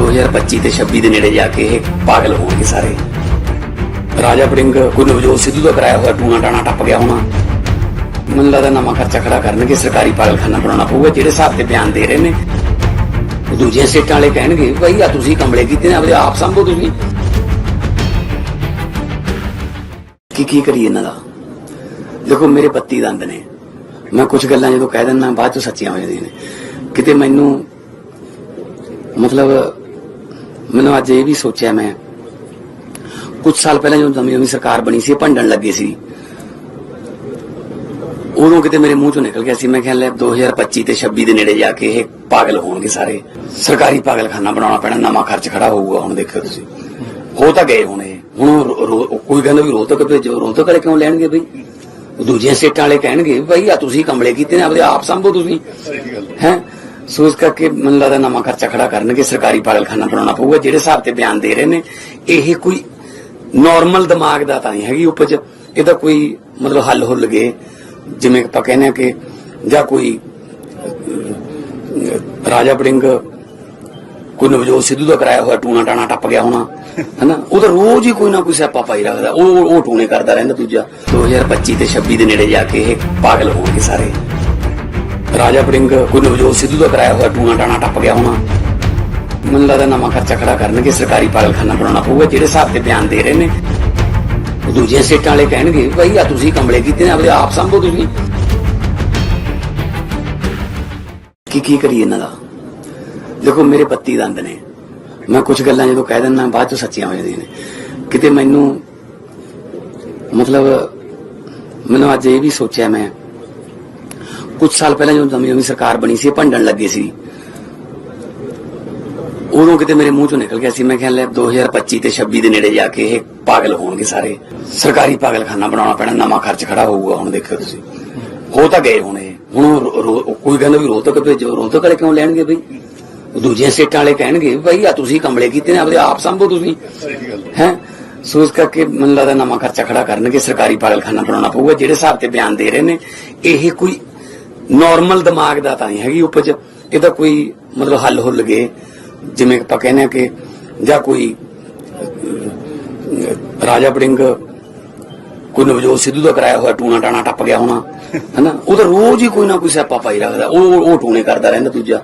2025 ਤੇ 26 ਦੇ ਨੇੜੇ ਜਾ ਕੇ ਇਹ ਪਾਗਲ ਹੋਣਗੇ ਸਾਰੇ। ਰਾਜਾ ਬੜਿੰਗ ਕੋਈ ਨਵਜੋਤ ਸਿੱਧੂ ਦਾ ਕਰਾਇਆ ਹੋਇਆ ਟੂਣਾ ਟਾਣਾ ਟੱਪ ਗਿਆ ਹੋਣਾ। ਮੈਨੂੰ ਲੱਗਦਾ ਨਵਾਂ ਖਰਚਾ ਖੜਾ ਕਰਨਗੇ, ਸਰਕਾਰੀ ਪਾਗਲਖਾਨਾ ਬਣਾਉਣਾ ਪਊਗਾ, ਜਿਹੜੇ ਹਿਸਾਬ ਤੇ ਬਿਆਨ ਦੇ ਰਹੇ ਨੇ। ਦੂਜੇ ਸਟੇਟਾਂ ਵਾਲੇ ਕਹਿਣਗੇ, ਭਾਈ ਆ ਤੁਸੀਂ ਕਮਲੇ ਕੀਤੇ ਨੇ, ਆਪਦੇ ਆਪ ਸੰਭੋ ਤੁਸੀਂ। ਕੀ ਕੀ ਕਰੀਏ ਇਹਨਾਂ ਦਾ? ਦੇਖੋ, ਮੇਰੇ 32 ਦੰਦ ਨੇ। ਮੈਂ ਕੁਝ ਗੱਲਾਂ ਜਦੋਂ ਕਹਿ ਦਿੰਦਾ, ਬਾਅਦ ਚ ਸੱਚੀਆਂ ਹੋ ਜਾਂਦੀਆਂ ਨੇ। ਕਿਤੇ ਮੈਨੂੰ ਮਤਲਬ ਮੈਨੂੰ ਅੱਜ ਇਹ ਵੀ ਸੋਚਿਆ ਮੈਂ ਕੁਝ ਸਾਲ ਪਹਿਲਾਂ ਜਦੋਂ ਨਵੀਂ ਨਵੀਂ ਸਰਕਾਰ ਬਣੀ ਸੀ ਭੰਡਣ ਲੱਗੇ ਸੀ। ਉਦੋਂ ਕਿਤੇ ਮੇਰੇ ਮੂੰਹ ਚੋਂ ਨਿਕਲ ਗਿਆ ਸੀ, ਮੈਂ ਕਿਹਾ ਲੈ 2025 ਤੇ 26 ਦੇ ਨੇੜੇ ਜਾ ਕੇ ਇਹ ਪਾਗਲ ਹੋਣਗੇ ਸਾਰੇ। ਸਰਕਾਰੀ ਪਾਗਲਖਾਨਾ ਬਣਾਉਣਾ ਪੈਣਾ, ਨਵਾਂ ਖਰਚ ਖੜਾ ਹੋਊਗਾ, ਹੁਣ ਦੇਖੋ ਤੁਸੀਂ। ਹੋ ਤਾਂ ਗਏ ਹੁਣ ਇਹ। ਹੁਣ ਕੋਈ ਕਹਿੰਦਾ ਵੀ ਰੋਹਤਕ ਭੇਜੋ, ਰੋਹਤਕ ਵਾਲੇ ਕਿਉਂ ਲੈਣਗੇ ਬਈ? ਦੂਜੇ ਸਟੇਟਾਂ ਵਾਲੇ ਕਹਿਣਗੇ ਭਾਈ ਆ ਤੁਸੀਂ ਕਮਲੇ ਕੀਤੇ ਨੇ, ਆਪਦੇ ਆਪ ਸੰਭੋ ਤੁਸੀਂ। ਹੈ? ਸੋ ਇਸ ਕਰਕੇ ਮੈਨੂੰ ਲੱਗਦਾ ਨਵਾਂ ਖਰਚਾ ਖੜਾ ਕਰਨਗੇ, ਸਰਕਾਰੀ ਪਾਗਲਖਾਨਾ ਬਣਾਉਣਾ ਪਊਗਾ, ਜਿਹੜੇ ਹਿਸਾਬ ਤੇ ਬਿਆਨ ਦੇ ਰਹੇ ਨੇ, ਇਹ ਕੋਈ ਨਾਰਮਲ ਦਿਮਾਗ ਦਾ ਤਾਂ ਨਹੀਂ ਹੈਗੀ ਉਪਜ। ਇਹਦਾ ਕੋਈ ਮਤਲਬ ਹੱਲ ਹੁੱਲ ਗਏ, ਜਿਵੇਂ ਆਪਾਂ ਕਹਿੰਦੇ ਆ ਕਿ ਜਾਂ ਕੋਈ ਰਾਜਾ ਬੜਿੰਗ ਕੋਈ ਨਵਜੋਤ ਸਿੱਧੂ ਦਾ ਕਰਾਇਆ ਹੋਇਆ ਟੂਣਾ ਟਾਣਾ ਟੱਪ ਗਿਆ ਹੋਣਾ, ਹਨਾ? ਉਹ ਤਾਂ ਰੋਜ਼ ਹੀ ਕੋਈ ਨਾ ਕੋਈ ਸਿਆਪਾ ਪਾਈ ਰੱਖਦਾ, ਉਹ ਉਹ ਟੂਣੇ ਕਰਦਾ ਰਹਿੰਦਾ ਦੂਜਾ। 2025 ਤੇ 26 ਦੇ ਨੇੜੇ ਜਾ ਕੇ ਇਹ ਪਾਗਲ ਹੋਣਗੇ ਸਾਰੇ। ਰਾਜਾ ਬੜਿੰਗ ਕੋਈ ਨਵਜੋਤ ਸਿੱਧੂ ਦਾ ਕਰਾਇਆ ਹੋਇਆ ਟੂਣਾ ਟਾਣਾ ਟੱਪ ਗਿਆ ਹੋਣਾ। ਮੈਨੂੰ ਲੱਗਦਾ ਨਵਾਂ ਖਰਚਾ ਖੜਾ ਕਰਨਗੇ, ਸਰਕਾਰੀ ਪਾਗਲਖਾਨਾ ਬਣਾਉਣਾ ਪਊਗਾ, ਜਿਹੜੇ ਹਿਸਾਬ ਤੇ ਬਿਆਨ ਦੇ ਰਹੇ ਨੇ। ਉਹ ਦੂਜੀਆਂ ਸਟੇਟਾਂ ਵਾਲੇ ਕਹਿਣਗੇ ਭਾਈ, ਆ ਤੁਸੀਂ ਕੰਬਲੇ ਕੀਤੇ ਨੇ, ਆਪਦੇ ਆਪ ਸੰਭੋ ਤੁਸੀਂ। ਕੀ ਕੀ ਕਰੀਏ ਇਹਨਾਂ ਦਾ? ਦੇਖੋ, ਮੇਰੇ 32 ਦੰਦ ਨੇ। ਮੈਂ ਕੁਝ ਗੱਲਾਂ ਜਦੋਂ ਕਹਿ ਦਿੰਦਾ, ਬਾਅਦ ਚ ਸੱਚੀਆਂ ਹੋ ਜਾਂਦੀਆਂ ਨੇ। ਕਿਤੇ ਮੈਨੂੰ ਮਤਲਬ, ਮੈਨੂੰ ਅੱਜ ਇਹ ਵੀ ਸੋਚਿਆ ਮੈਂ ਕੁਝ ਸਾਲ ਪਹਿਲਾਂ ਜਦੋਂ ਨਵੀਂ ਨਵੀਂ ਸਰਕਾਰ ਬਣੀ ਸੀ ਭੰਡਣ ਲੱਗੇ ਸੀ। ਉਦੋਂ ਕਿਤੇ ਮੇਰੇ ਮੂੰਹ ਚੋਂ ਨਿਕਲ ਗਿਆ ਸੀ, ਮੈਂ ਕਿਹਾ ਲੈ 2025 ਤੇ 26 ਦੇ ਨੇੜੇ ਜਾ ਕੇ ਇਹ ਪਾਗਲ ਹੋਣਗੇ ਸਾਰੇ। ਸਰਕਾਰੀ ਪਾਗਲਖਾਨਾ ਬਣਾਉਣਾ ਪੈਣਾ, ਨਵਾਂ ਖਰਚ ਖੜਾ ਹੋਊਗਾ, ਹੁਣ ਦੇਖਿਓ ਤੁਸੀਂ। ਹੋ ਤਾਂ ਗਏ ਹੁਣ ਇਹ। ਹੁਣ ਕੋਈ ਕਹਿੰਦਾ ਵੀ ਰੋਹਤਕ ਭੇਜੋ, ਰੋਹਤਕ ਵਾਲੇ ਕਿਉਂ ਲੈਣਗੇ ਬਈ? ਦੂਜੇ ਸਟੇਟਾਂ ਵਾਲੇ ਕਹਿਣਗੇ ਭਾਈ ਆ ਤੁਸੀਂ ਕਮਲੇ ਕੀਤੇ ਨੇ, ਆਪਦੇ ਆਪ ਸੰਭੋ ਤੁਸੀਂ। ਹੈ? ਸੋ ਇਸ ਕਰਕੇ ਮੈਨੂੰ ਲੱਗਦਾ ਨਵਾਂ ਖਰਚਾ ਖੜਾ ਕਰਨਗੇ, ਸਰਕਾਰੀ ਪਾਗਲਖਾਨਾ ਬਣਾਉਣਾ ਪਊਗਾ, ਜਿਹੜੇ ਹਿਸਾਬ ਤੇ ਬਿਆਨ ਦੇ ਰਹੇ ਨੇ, ਇਹ ਕੋਈ ਨਾਰਮਲ ਦਿਮਾਗ ਦਾ ਤਾਂ ਹੀ ਹੈਗੀ ਉਪਜ। ਇਹਦਾ ਕੋਈ ਮਤਲਬ ਹੱਲ ਹੁੱਲ ਗਏ। ਜਿਵੇਂ ਆਪਾਂ ਕਹਿੰਦੇ ਆ ਕਿ ਜਾਂ ਕੋਈ ਰਾਜਾ ਬੜਿੰਗ ਕੋਈ ਨਵਜੋਤ ਸਿੱਧੂ ਦਾ ਕਰਾਇਆ ਹੋਇਆ ਟੂਣਾ ਟਾਣਾ ਟੱਪ ਗਿਆ ਹੋਣਾ, ਹਨਾ? ਉਹ ਤਾਂ ਰੋਜ਼ ਹੀ ਕੋਈ ਨਾ ਕੋਈ ਸਿਆਪਾ ਪਾਈ ਰੱਖਦਾ। ਉਹ ਉਹ ਟੂਣੇ ਕਰਦਾ ਰਹਿੰਦਾ ਦੂਜਾ।